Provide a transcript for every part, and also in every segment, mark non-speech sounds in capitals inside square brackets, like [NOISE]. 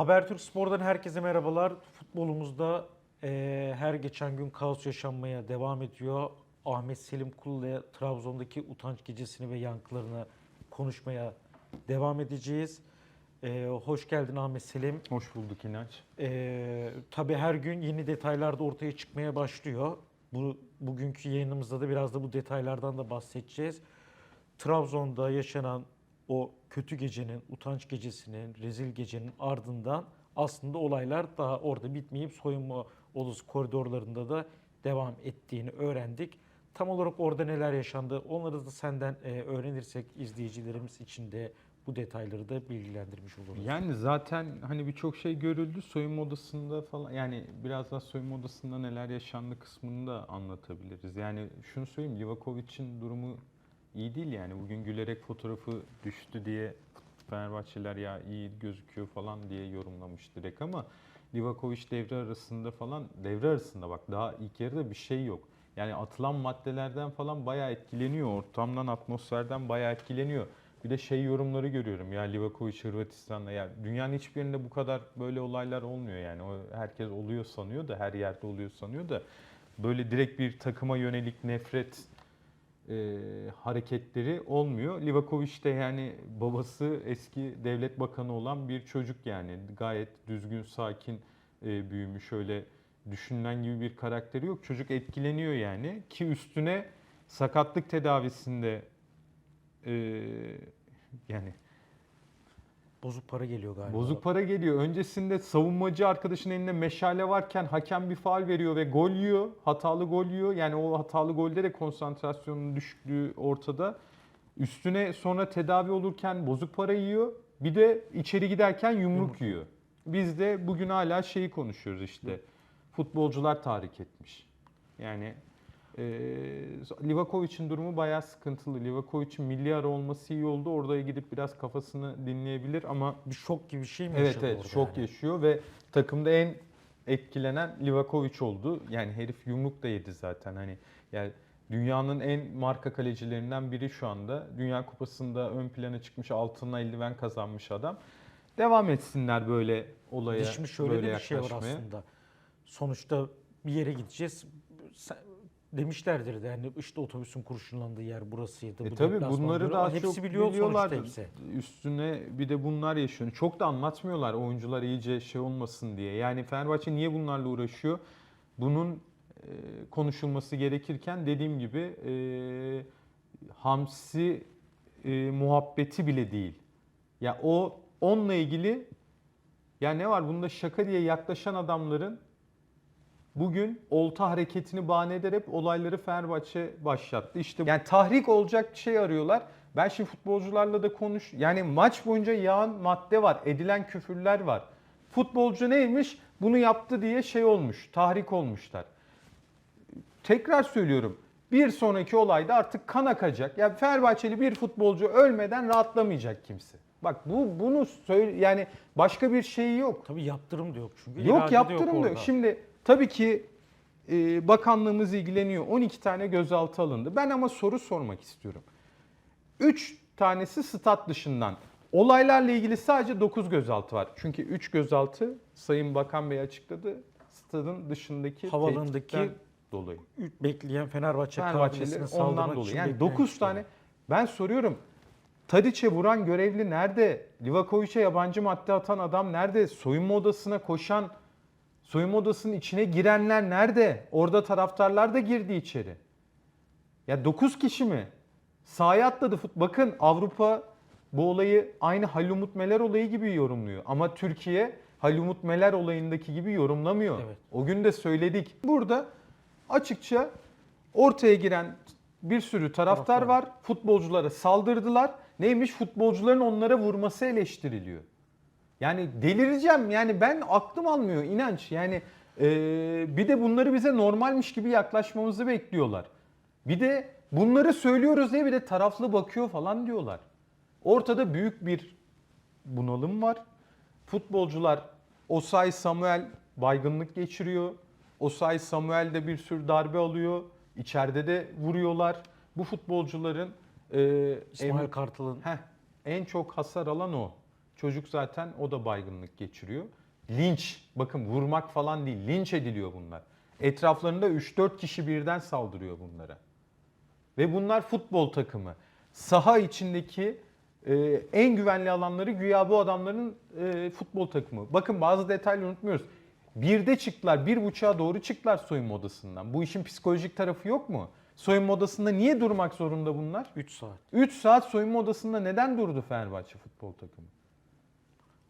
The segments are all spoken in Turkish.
Habertürk Spor'dan herkese merhabalar. Futbolumuzda eee, her geçen gün kaos yaşanmaya devam ediyor. Ahmet Selim Kul'la Trabzon'daki utanç gecesini ve yankılarını konuşmaya devam edeceğiz. Eee, hoş geldin Ahmet Selim. Hoş bulduk İnanç. Eee tabii her gün yeni detaylar da ortaya çıkmaya başlıyor. Bu bugünkü yayınımızda da biraz da bu detaylardan da bahsedeceğiz. Trabzon'da yaşanan o kötü gecenin, utanç gecesinin, rezil gecenin ardından aslında olaylar daha orada bitmeyip soyunma odası koridorlarında da devam ettiğini öğrendik. Tam olarak orada neler yaşandı onları da senden e, öğrenirsek izleyicilerimiz için de bu detayları da bilgilendirmiş oluruz. Yani zaten hani birçok şey görüldü soyunma odasında falan yani biraz daha soyunma odasında neler yaşandı kısmını da anlatabiliriz. Yani şunu söyleyeyim Livakovic'in durumu iyi değil yani bugün gülerek fotoğrafı düştü diye Fenerbahçeliler ya iyi gözüküyor falan diye yorumlamış direkt ama Livakovic devre arasında falan devre arasında bak daha ilk yarıda bir şey yok. Yani atılan maddelerden falan bayağı etkileniyor. Ortamdan, atmosferden bayağı etkileniyor. Bir de şey yorumları görüyorum ya Livakovic Hırvatistan'da ya dünyanın hiçbir yerinde bu kadar böyle olaylar olmuyor yani. O herkes oluyor sanıyor da her yerde oluyor sanıyor da böyle direkt bir takıma yönelik nefret e, hareketleri olmuyor. Livakovic de yani babası eski devlet bakanı olan bir çocuk yani gayet düzgün, sakin e, büyümüş öyle düşünülen gibi bir karakteri yok. Çocuk etkileniyor yani ki üstüne sakatlık tedavisinde e, yani Bozuk para geliyor galiba. bozuk para geliyor. Öncesinde savunmacı arkadaşın elinde meşale varken hakem bir faal veriyor ve gol yiyor. Hatalı gol yiyor. Yani o hatalı golde de konsantrasyonun düşüklüğü ortada. Üstüne sonra tedavi olurken bozuk para yiyor. Bir de içeri giderken yumruk, Yumruk. yiyor. Biz de bugün hala şeyi konuşuyoruz işte. Futbolcular tahrik etmiş. Yani e, Livakovic'in durumu bayağı sıkıntılı. Livakovic'in milli ara olması iyi oldu. Oraya gidip biraz kafasını dinleyebilir ama Bir şok gibi bir şey mi evet yaşadı evet orada şok yani? yaşıyor ve takımda en etkilenen Livakovic oldu. Yani herif yumruk da yedi zaten hani yani dünyanın en marka kalecilerinden biri şu anda. Dünya Kupası'nda ön plana çıkmış altına eldiven kazanmış adam. Devam etsinler böyle olaya Şimdi şöyle böyle de bir şey var yaklaşmaya. aslında. Sonuçta bir yere gideceğiz. Sen- demişlerdir de yani işte otobüsün kurşunlandığı yer burasıydı. E bu tabii bunları daha hepsi çok biliyor biliyorlar. hepsi. Üstüne bir de bunlar yaşıyor. Çok da anlatmıyorlar oyuncular iyice şey olmasın diye. Yani Fenerbahçe niye bunlarla uğraşıyor? Bunun e, konuşulması gerekirken dediğim gibi e, hamsi e, muhabbeti bile değil. Ya o onunla ilgili ya ne var bunda şaka diye yaklaşan adamların bugün olta hareketini bahane ederek olayları Fenerbahçe başlattı. İşte yani tahrik olacak şey arıyorlar. Ben şimdi futbolcularla da konuş. Yani maç boyunca yağan madde var, edilen küfürler var. Futbolcu neymiş? Bunu yaptı diye şey olmuş, tahrik olmuşlar. Tekrar söylüyorum. Bir sonraki olayda artık kan akacak. Ya Fenerbahçeli bir futbolcu ölmeden rahatlamayacak kimse. Bak bu bunu söyle yani başka bir şeyi yok. Tabii yaptırım da yok çünkü. Yok yaptırım da yok. orada. Şimdi tabii ki e, bakanlığımız ilgileniyor. 12 tane gözaltı alındı. Ben ama soru sormak istiyorum. 3 tanesi stat dışından. Olaylarla ilgili sadece 9 gözaltı var. Çünkü 3 gözaltı Sayın Bakan Bey açıkladı. Stadın dışındaki Havalandaki dolayı. Bekleyen Fenerbahçe kabilesine ondan dolayı. Yani bekleyen 9 kişiler. tane ben soruyorum. Tadiç'e vuran görevli nerede? Livakovic'e yabancı madde atan adam nerede? Soyunma odasına koşan, soyunma odasının içine girenler nerede? Orada taraftarlar da girdi içeri. Ya 9 kişi mi? Sahaya atladı. fut- Bakın Avrupa bu olayı aynı Halumut Meler olayı gibi yorumluyor. Ama Türkiye Halumut Meler olayındaki gibi yorumlamıyor. Evet. O gün de söyledik. Burada açıkça ortaya giren bir sürü Taraftar. var. Futbolculara saldırdılar. Neymiş? Futbolcuların onlara vurması eleştiriliyor. Yani delireceğim. Yani ben aklım almıyor inanç. Yani eee, bir de bunları bize normalmiş gibi yaklaşmamızı bekliyorlar. Bir de bunları söylüyoruz diye bir de taraflı bakıyor falan diyorlar. Ortada büyük bir bunalım var. Futbolcular Osay Samuel baygınlık geçiriyor. Osay Samuel de bir sürü darbe alıyor. İçeride de vuruyorlar. Bu futbolcuların eee, İsmail en- Kartal'ın Heh, en çok hasar alan o. Çocuk zaten o da baygınlık geçiriyor. Linç, bakın vurmak falan değil, linç ediliyor bunlar. Etraflarında 3-4 kişi birden saldırıyor bunlara. Ve bunlar futbol takımı. Saha içindeki e, en güvenli alanları güya bu adamların e, futbol takımı. Bakın bazı detayları unutmuyoruz. Birde çıktılar, bir buçuğa doğru çıktılar soyunma odasından. Bu işin psikolojik tarafı yok mu? Soyunma odasında niye durmak zorunda bunlar? 3 saat. 3 saat soyunma odasında neden durdu Fenerbahçe futbol takımı?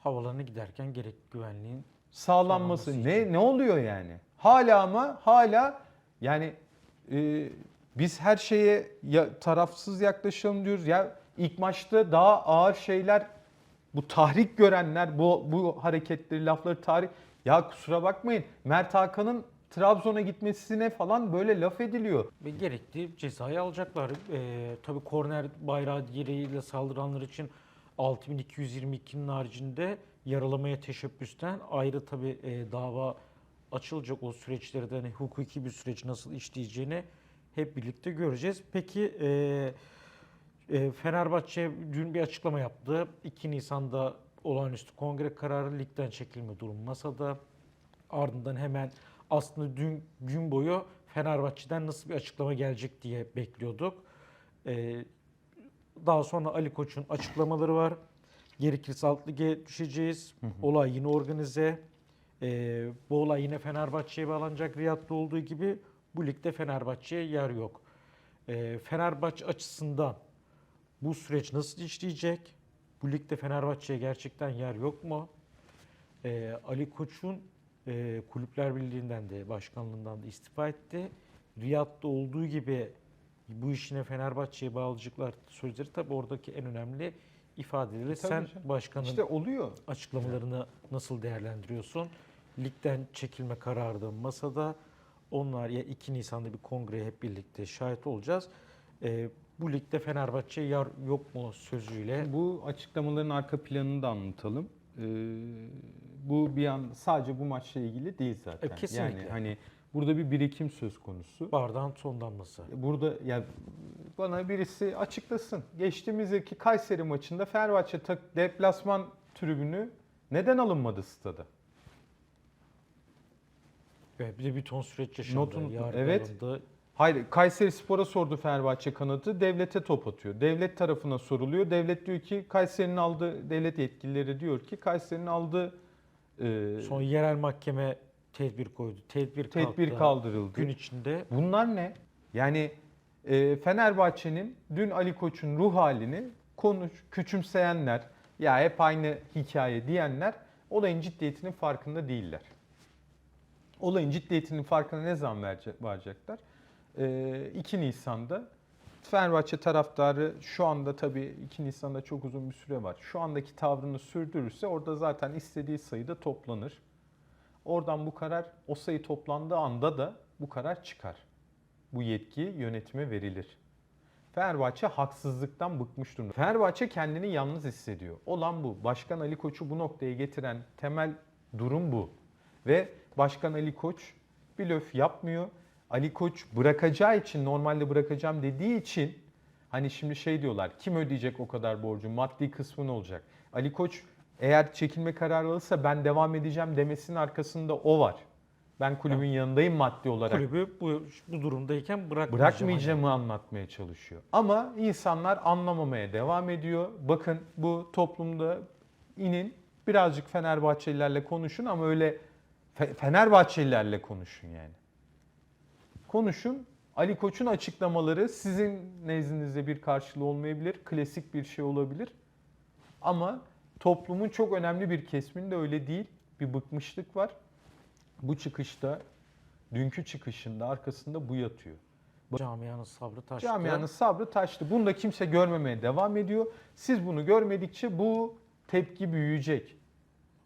Havalarına giderken gerek güvenliğin Sağlanması ne ne oluyor yani? Hala ama hala yani e, biz her şeye ya, tarafsız yaklaşalım diyoruz. Ya ilk maçta daha ağır şeyler bu tahrik görenler bu bu hareketleri lafları tahrik ya kusura bakmayın Mert Hakan'ın Trabzon'a gitmesine falan böyle laf ediliyor. ve gerekli cezayı alacaklar. Ee, tabii korner bayrağı diğeriyle saldıranlar için 6222'nin haricinde yaralamaya teşebbüsten ayrı tabii e, dava açılacak o süreçleri de hani hukuki bir süreç nasıl işleyeceğini hep birlikte göreceğiz. Peki e, e, Fenerbahçe dün bir açıklama yaptı. 2 Nisan'da olağanüstü kongre kararı ligden çekilme durumu masada. Ardından hemen aslında dün gün boyu Fenerbahçe'den nasıl bir açıklama gelecek diye bekliyorduk. Ee, daha sonra Ali Koç'un açıklamaları var. Gerekirse alt lige düşeceğiz. Olay yine organize. Ee, bu olay yine Fenerbahçe'ye bağlanacak. Riyad'da olduğu gibi bu ligde Fenerbahçe'ye yer yok. Ee, Fenerbahçe açısından bu süreç nasıl işleyecek? Bu ligde Fenerbahçe'ye gerçekten yer yok mu? Ee, Ali Koç'un e, Kulüpler Birliği'nden de başkanlığından da istifa etti. Riyad'da olduğu gibi bu işine Fenerbahçe'ye bağlayacaklar sözleri tabii oradaki en önemli ifadeleri. Tabii Sen canım. başkanın İşte oluyor. açıklamalarını nasıl değerlendiriyorsun? Ligden çekilme kararı da masada. Onlar ya 2 Nisan'da bir kongreye hep birlikte şahit olacağız. Ee, bu ligde Fenerbahçe yer yok mu sözüyle Bu açıklamaların arka planını da anlatalım. Ee, bu bir an sadece bu maçla ilgili değil zaten. E, kesinlikle. Yani hani burada bir birikim söz konusu. bardağın son damlası. Burada ya bana birisi açıklasın. Geçtiğimizdeki Kayseri maçında Fenerbahçe deplasman tribünü neden alınmadı stada? Evet, bir de bir ton süreç yaşandı. Not unutma. Yargı Evet. alındı. Hayır, Kayseri Spor'a sordu Fenerbahçe kanadı. Devlete top atıyor. Devlet tarafına soruluyor. Devlet diyor ki Kayseri'nin aldığı, devlet yetkilileri diyor ki Kayseri'nin aldığı e, Son yerel mahkeme tedbir koydu. Tedbir, tedbir kalktı. kaldırıldı. Gün içinde Bunlar ne? Yani e, Fenerbahçe'nin dün Ali Koç'un ruh halini konuş, küçümseyenler, ya hep aynı hikaye diyenler olayın ciddiyetinin farkında değiller. Olayın ciddiyetinin farkına ne zaman verece- varacaklar? E, 2 Nisan'da Fenerbahçe taraftarı şu anda tabii 2 Nisan'da çok uzun bir süre var. Şu andaki tavrını sürdürürse orada zaten istediği sayıda toplanır. Oradan bu karar o sayı toplandığı anda da bu karar çıkar. Bu yetki yönetime verilir. Fenerbahçe haksızlıktan bıkmış durumda. Fenerbahçe kendini yalnız hissediyor. Olan bu. Başkan Ali Koç'u bu noktaya getiren temel durum bu. Ve Başkan Ali Koç bir löf yapmıyor. Ali Koç bırakacağı için normalde bırakacağım dediği için hani şimdi şey diyorlar kim ödeyecek o kadar borcu maddi kısmı ne olacak? Ali Koç eğer çekilme kararı alırsa ben devam edeceğim demesinin arkasında o var. Ben kulübün yanındayım maddi olarak. kulübü bu, bu durumdayken bırakmayacağım. Bırakmayacağımı anlatmaya çalışıyor. Ama insanlar anlamamaya devam ediyor. Bakın bu toplumda inin birazcık Fenerbahçelilerle konuşun ama öyle Fe- Fenerbahçelilerle konuşun yani. Konuşun. Ali Koç'un açıklamaları sizin nezdinizde bir karşılığı olmayabilir. Klasik bir şey olabilir. Ama toplumun çok önemli bir kesiminde öyle değil. Bir bıkmışlık var. Bu çıkışta, dünkü çıkışında arkasında bu yatıyor. Camianın sabrı taştı. Camianın sabrı taştı. Bunu da kimse görmemeye devam ediyor. Siz bunu görmedikçe bu tepki büyüyecek.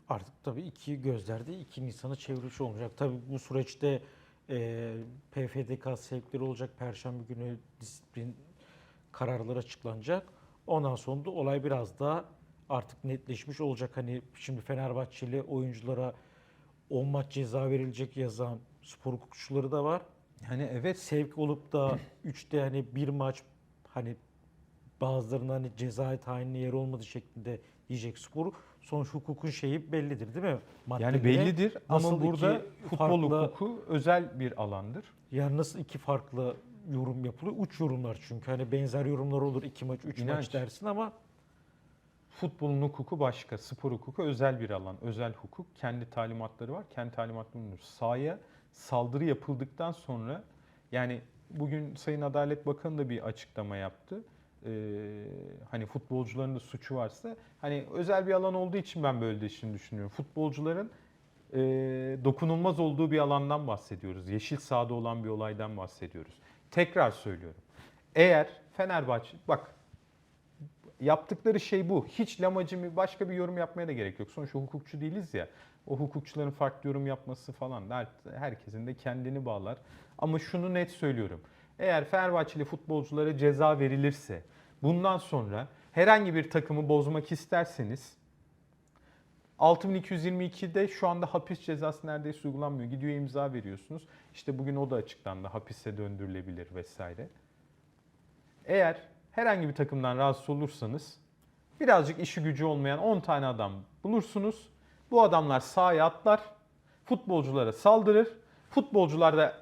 Artık tabii iki gözlerde 2 Nisan'a çevrilmiş olacak. Tabii bu süreçte e, PFDK sevkleri olacak. Perşembe günü disiplin kararları açıklanacak. Ondan sonra da olay biraz daha artık netleşmiş olacak. Hani şimdi Fenerbahçeli oyunculara 10 maç ceza verilecek yazan spor hukukçuları da var. Yani evet Sevk olup da [CLEARS THROAT] 3'te hani bir maç hani bazılarının hani cezai tayinli yer olmadı şeklinde diyecek spor sonuç hukukun şeyi bellidir değil mi? Yani Maddeleri. bellidir nasıl ama burada futbol farklı- hukuku özel bir alandır. Yani nasıl iki farklı yorum yapılıyor? Uç yorumlar çünkü. Hani benzer yorumlar olur. iki maç, üç İnanç. maç dersin ama Futbolun hukuku başka, spor hukuku özel bir alan, özel hukuk. Kendi talimatları var, kendi talimatları bulunur. Sahaya saldırı yapıldıktan sonra, yani bugün Sayın Adalet Bakanı da bir açıklama yaptı. Ee, hani futbolcuların da suçu varsa, hani özel bir alan olduğu için ben böyle de düşünüyorum. Futbolcuların e, dokunulmaz olduğu bir alandan bahsediyoruz. Yeşil sahada olan bir olaydan bahsediyoruz. Tekrar söylüyorum. Eğer Fenerbahçe, bak yaptıkları şey bu. Hiç lamacımı başka bir yorum yapmaya da gerek yok. Sonuçta hukukçu değiliz ya. O hukukçuların farklı yorum yapması falan da her- herkesin de kendini bağlar. Ama şunu net söylüyorum. Eğer Fenerbahçeli futbolculara ceza verilirse bundan sonra herhangi bir takımı bozmak isterseniz 6222'de şu anda hapis cezası neredeyse uygulanmıyor. Gidiyor imza veriyorsunuz. İşte bugün o da açıklandı. Hapise döndürülebilir vesaire. Eğer herhangi bir takımdan rahatsız olursanız birazcık işi gücü olmayan 10 tane adam bulursunuz. Bu adamlar sahaya atlar, futbolculara saldırır. Futbolcular da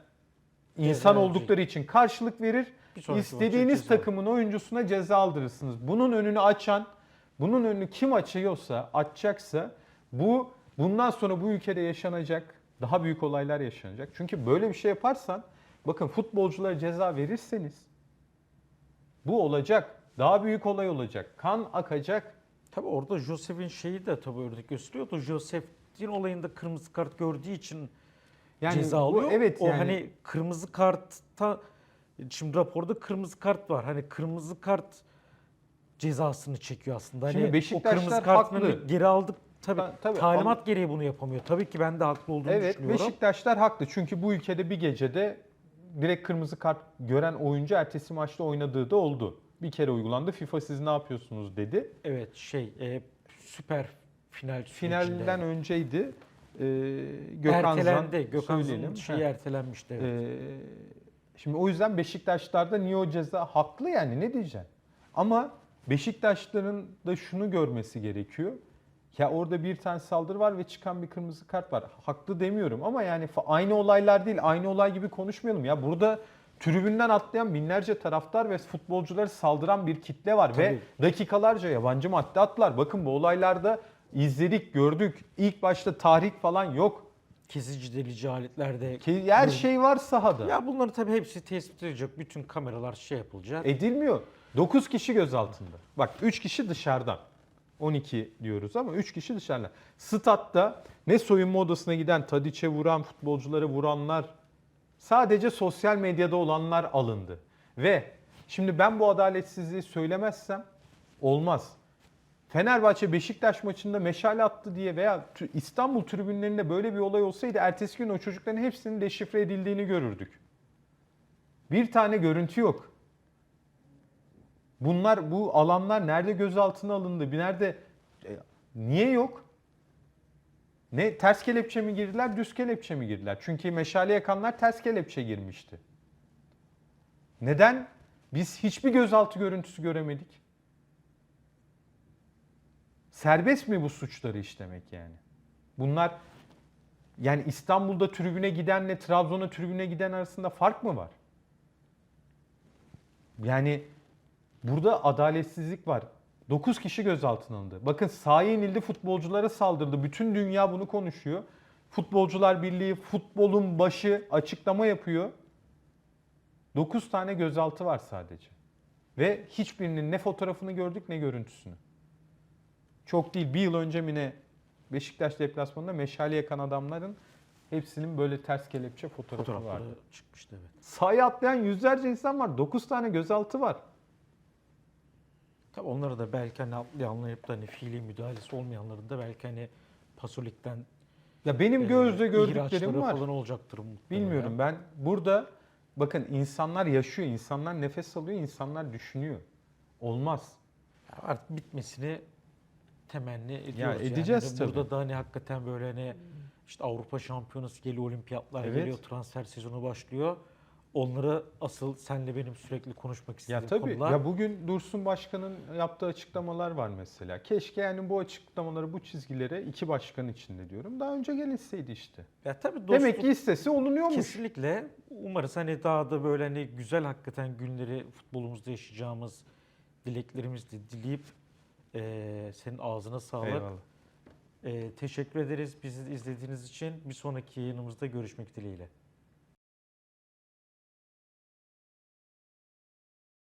insan Ceza oldukları için karşılık verir. İstediğiniz takımın oyuncusuna ceza aldırırsınız. Bunun önünü açan, bunun önünü kim açıyorsa, açacaksa bu bundan sonra bu ülkede yaşanacak daha büyük olaylar yaşanacak. Çünkü böyle bir şey yaparsan bakın futbolculara ceza verirseniz bu olacak. Daha büyük olay olacak. Kan akacak. tabii orada Josef'in şeyi de tabii örnek gösteriyordu. Josef'in olayında kırmızı kart gördüğü için ceza bu- alıyor. Evet o yani hani kırmızı kartta şimdi raporda kırmızı kart var. Hani kırmızı kart cezasını çekiyor aslında. Hani Şimdi o Beşiktaşlar kırmızı kartını haklı. geri aldık. Tabii, Ta- tabii, talimat gereği bunu yapamıyor. Tabii ki ben de haklı olduğunu evet düşünüyorum. Beşiktaşlar haklı. Çünkü bu ülkede bir gecede direkt kırmızı kart gören oyuncu ertesi maçta oynadığı da oldu. Bir kere uygulandı. FIFA siz ne yapıyorsunuz dedi. Evet şey e, süper final Finalden sürecinde. önceydi. Ee, Gökhan ertelendi. Zan Gökhan. Zan'ın şeyi Heh. ertelenmişti. Evet. Ee, şimdi o yüzden Beşiktaşlarda niye o ceza haklı yani ne diyeceksin? Ama Beşiktaşların da şunu görmesi gerekiyor. Ya orada bir tane saldırı var ve çıkan bir kırmızı kart var. Haklı demiyorum ama yani aynı olaylar değil, aynı olay gibi konuşmayalım. Ya burada tribünden atlayan binlerce taraftar ve futbolcuları saldıran bir kitle var ve dakikalarca yabancı madde attılar. Bakın bu olaylarda izledik, gördük. İlk başta tahrik falan yok. Kesici delici aletlerde. Her şey var sahada. Ya bunları tabii hepsi tespit edilecek. Bütün kameralar şey yapılacak. Edilmiyor. 9 kişi gözaltında. Bak 3 kişi dışarıdan. 12 diyoruz ama 3 kişi dışarıdan. Statta ne soyunma odasına giden, Tadiç'e vuran, futbolculara vuranlar, sadece sosyal medyada olanlar alındı. Ve şimdi ben bu adaletsizliği söylemezsem olmaz. Fenerbahçe Beşiktaş maçında meşale attı diye veya İstanbul tribünlerinde böyle bir olay olsaydı ertesi gün o çocukların hepsinin deşifre edildiğini görürdük. Bir tane görüntü yok. Bunlar bu alanlar nerede gözaltına alındı? Bir nerede e, niye yok? Ne ters kelepçe mi girdiler, düz kelepçe mi girdiler? Çünkü meşale yakanlar ters kelepçe girmişti. Neden biz hiçbir gözaltı görüntüsü göremedik? Serbest mi bu suçları işlemek yani? Bunlar yani İstanbul'da tribüne gidenle Trabzon'a tribüne giden arasında fark mı var? Yani burada adaletsizlik var. 9 kişi gözaltına alındı. Bakın sahaya inildi futbolculara saldırdı. Bütün dünya bunu konuşuyor. Futbolcular Birliği futbolun başı açıklama yapıyor. 9 tane gözaltı var sadece. Ve hiçbirinin ne fotoğrafını gördük ne görüntüsünü. Çok değil bir yıl önce mi ne Beşiktaş deplasmanında meşale yakan adamların hepsinin böyle ters kelepçe fotoğrafı vardı. Fotoğrafları çıkmıştı evet. Sahaya atlayan yüzlerce insan var. 9 tane gözaltı var. Tabii onları da belki hani anlayıp da hani fiili müdahalesi olmayanların da belki hani Pasolik'ten Ya benim e, gözle gördüklerim var. falan olacaktır muhtemelen. Bilmiyorum ben burada bakın insanlar yaşıyor, insanlar nefes alıyor, insanlar düşünüyor. Olmaz. Ya Artık bitmesini temenni ediyoruz. edeceğiz yani. tabii. Burada da hani hakikaten böyle hani işte Avrupa Şampiyonası geliyor, olimpiyatlar Evet. geliyor, transfer sezonu başlıyor. Onlara asıl senle benim sürekli konuşmak istediğim Ya tabii. konular. Ya bugün Dursun Başkan'ın yaptığı açıklamalar var mesela. Keşke yani bu açıklamaları, bu çizgilere iki başkan içinde diyorum. Daha önce gelinseydi işte. Ya tabii dostluk Demek ki istese olunuyormuş. kesinlikle umarız hani daha da böyle hani güzel hakikaten günleri futbolumuzda yaşayacağımız dileklerimizi dileyip eee, senin ağzına sağlık. Eyvallah. Eee, teşekkür ederiz bizi izlediğiniz için. Bir sonraki yayınımızda görüşmek dileğiyle.